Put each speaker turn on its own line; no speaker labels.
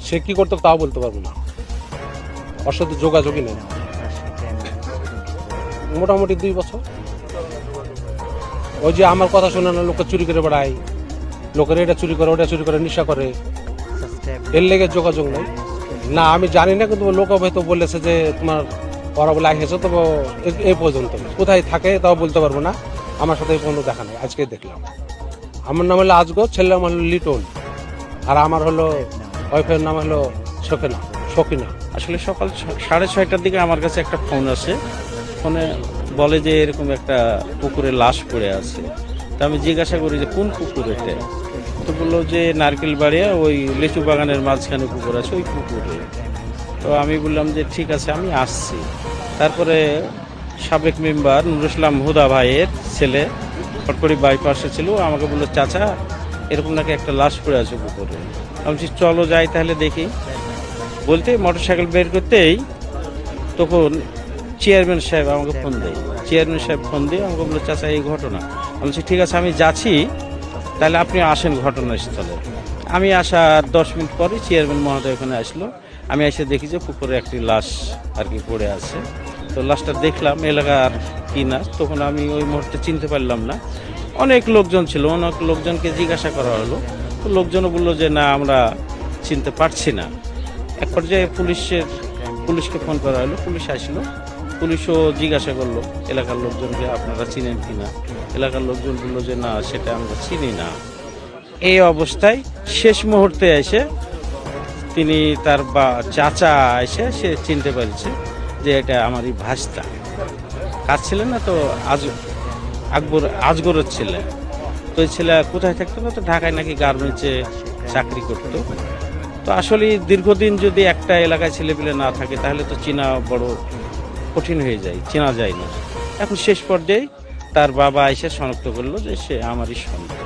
সে কি করতো তাও বলতে পারব না। ওর সাথে যোগাযোগই নেই। মোটামুটি দুই বছর। ওই যে আমার কথা শোনে না, লোকে চুরি করে বেড়ায়। লোকের এটা চুরি করে, ওটা চুরি করে, নেশা করে। এর লেগে যোগাযোগ নেই। না, আমি জানি না, কিন্তু লোক হয়তো বলেছে যে তোমার ওরা বলে এসেছে তো এ- এই পর্যন্ত। কোথায় থাকে তাও বলতে পারব না। আমার সাথে এই পর্যন্ত দেখা নেই। আজকে দেখলাম। আমার নাম হলো আজগো ছেলের নাম হলো লিটন। আর আমার হলো ওয়াইফের নাম হলো সকিনা সকিনা
আসলে সকাল সাড়ে ছয়টার দিকে আমার কাছে একটা ফোন আসে। ফোনে বলে যে এরকম একটা পুকুরে লাশ পড়ে আছে। তা আমি জিজ্ঞাসা করি যে, কোন পুকুর এটা তো বলল যে নারকেল বাড়িয়া ওই লিচু বাগানের মাঝখানে পুকুর আছে, ওই পুকুরে। তো আমি বললাম যে, ঠিক আছে, আমি আসছি। তারপরে সাবেক মেম্বার নুরুসলাম হুদা ভাইয়ের ছেলে ফটকরি বাইপাসে ছিল আমাকে বলল, চাচা এরকম নাকি একটা লাশ পড়ে আছে পুকুরে আমি চলো যাই তাহলে দেখি। বলতে মোটর সাইকেল বের করতেই তখন চেয়ারম্যান সাহেব আমাকে ফোন দেয়। চেয়ারম্যান সাহেব ফোন দিয়ে আমাকে বলল, চাচা, এই ঘটনা। আমি বলছি, ঠিক আছে, আমি যাচ্ছি। তাহলে আপনি আসেন ঘটনাস্থলে। আমি আসার দশ মিনিট পরে চেয়ারম্যান মহোদয় ওখানে আসলো। আমি এসে দেখি যে পুকুরে একটি লাশ আর কি পড়ে আছে। তো লাশটা দেখলাম, এলাকার কি না তখন আমি ওই মুহূর্তে চিনতে পারলাম না। অনেক লোকজন ছিল, অনেক লোকজনকে জিজ্ঞাসা করা হলো। তো লোকজনও বলল যে, না, আমরা চিনতে পারছি না। এক পর্যায়ে পুলিশের, পুলিশকে ফোন করা হলো, পুলিশ আসলো। পুলিশও জিজ্ঞাসা করল, এলাকার লোকজনকে আপনারা চিনেন কি না? এলাকার লোকজন বলল যে, না, সেটা আমরা চিনি না। এই অবস্থায় শেষ মুহূর্তে এসে তিনি তার বা, চাচা এসে, সে চিনতে পেরেছে যে, এটা আমারই ভাস্তা। কাজ ছিলেন না তো আজ আকবর আজগরের ছেলে। তো এই ছেলে কোথায় থাকতো না, তো ঢাকায় নাকি গার্মেন্টসে চাকরি করত। তো আসলে দীর্ঘদিন যদি একটা এলাকায় ছেলেপিলে না থাকে, তাহলে তো চেনা বড় কঠিন হয়ে যায়, চেনা যায় না। এখন শেষ পর্যায়ে তার বাবা এসে শনাক্ত করল যে সে আমারই সন্তান।